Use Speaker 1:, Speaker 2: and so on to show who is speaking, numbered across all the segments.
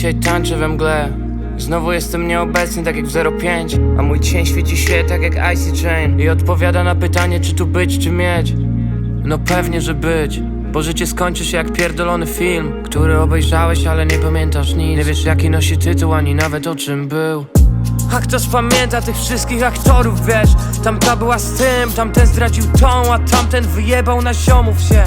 Speaker 1: dzisiaj tańczę we mgle. Znowu jestem nieobecny, tak jak w 05 A mój cień świeci się tak jak Icy Chain I odpowiada na pytanie, czy tu być, czy mieć. No pewnie, że być Bo życie skończy się jak pierdolony film Który obejrzałeś, ale nie pamiętasz nic. Nie wiesz jaki nosi tytuł, ani nawet o czym był. A kto spamięta tych wszystkich aktorów, wiesz? Tamta była z tym, tamten zdradził tą A tamten wyjebał na ziomów się.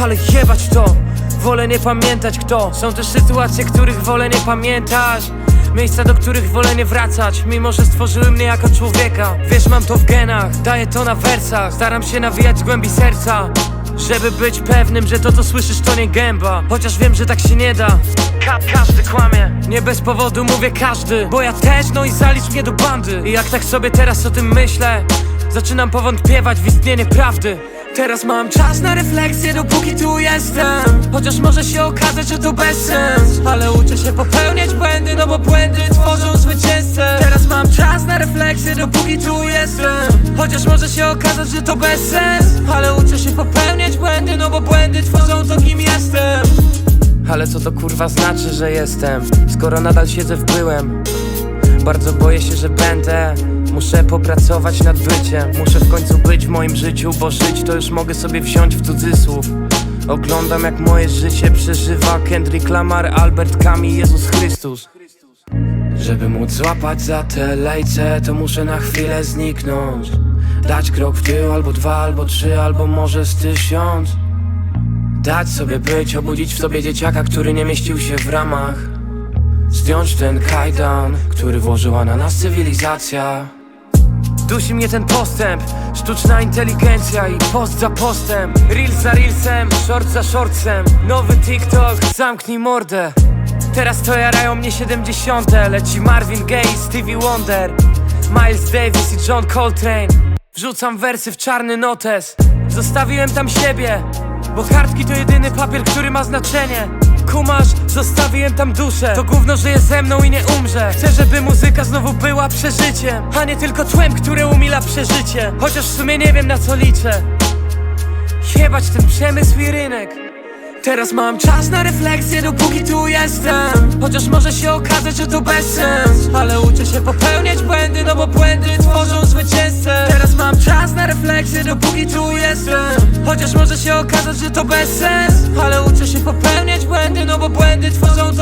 Speaker 1: Ale jebać to, wolę nie pamiętać kto. Są też sytuacje, których wolę nie pamiętać. Miejsca, do których wolę nie wracać. Mimo, że stworzyły mnie jako człowieka. Wiesz, mam to w genach, daję to na wersach. Staram się nawijać z głębi serca. Żeby być pewnym, że to co słyszysz to nie gęba. Chociaż wiem, że tak się nie da. Ka Każdy kłamie. Nie bez powodu mówię każdy. Bo ja też, no i zalicz mnie do bandy. I jak tak sobie teraz o tym myślę Zaczynam powątpiewać w istnienie prawdy Teraz mam czas na refleksję, dopóki tu jestem. Chociaż może się okazać, że to bez sens. Ale uczę się popełniać błędy, no bo błędy tworzą zwycięzcę. Teraz mam czas na refleksję, dopóki tu jestem. Chociaż może się okazać, że to bez sens. Ale uczę się popełniać błędy, no bo błędy tworzą to, kim jestem. Ale co to kurwa znaczy, że jestem? Skoro nadal siedzę w byłem. Bardzo boję się, że będę Muszę popracować nad byciem. Muszę w końcu być w moim życiu Bo żyć to już mogę sobie wziąć w cudzysłów. Oglądam jak moje życie przeżywa Kendrick Lamar, Albert Kami, Jezus Chrystus. Żeby móc złapać za te lejce, to muszę na chwilę zniknąć. Dać krok w tył, albo dwa, albo trzy, albo może z tysiąc. Dać sobie być, obudzić w sobie dzieciaka, który nie mieścił się w ramach. Zdjąć ten kajdan, który włożyła na nas cywilizacja Dusi mnie ten postęp, sztuczna inteligencja i post za postem. Reels za reelsem, short za shortsem. Nowy TikTok, zamknij mordę. Teraz to jarają mnie 70 Leci Marvin Gaye, Stevie Wonder Miles Davis i John Coltrane. Wrzucam wersy w czarny notes. Zostawiłem tam siebie Bo kartki to jedyny papier, który ma znaczenie Kumasz, zostawiłem tam duszę. To gówno żyje ze mną i nie umrze. Chcę, żeby muzyka znowu była przeżyciem. A nie tylko tłem, które umila przeżycie. Chociaż w sumie nie wiem na co liczę. Jebać ten przemysł i rynek Teraz mam czas na refleksję, dopóki tu jestem. Chociaż może się okazać, że to bez sens. Ale uczę się popełniać błędy, no bo błędy tworzą zwycięzcę. Teraz mam czas na refleksję, dopóki tu jestem. Chociaż może się okazać, że to bez sens. Ale uczę się popełniać błędy, no bo błędy tworzą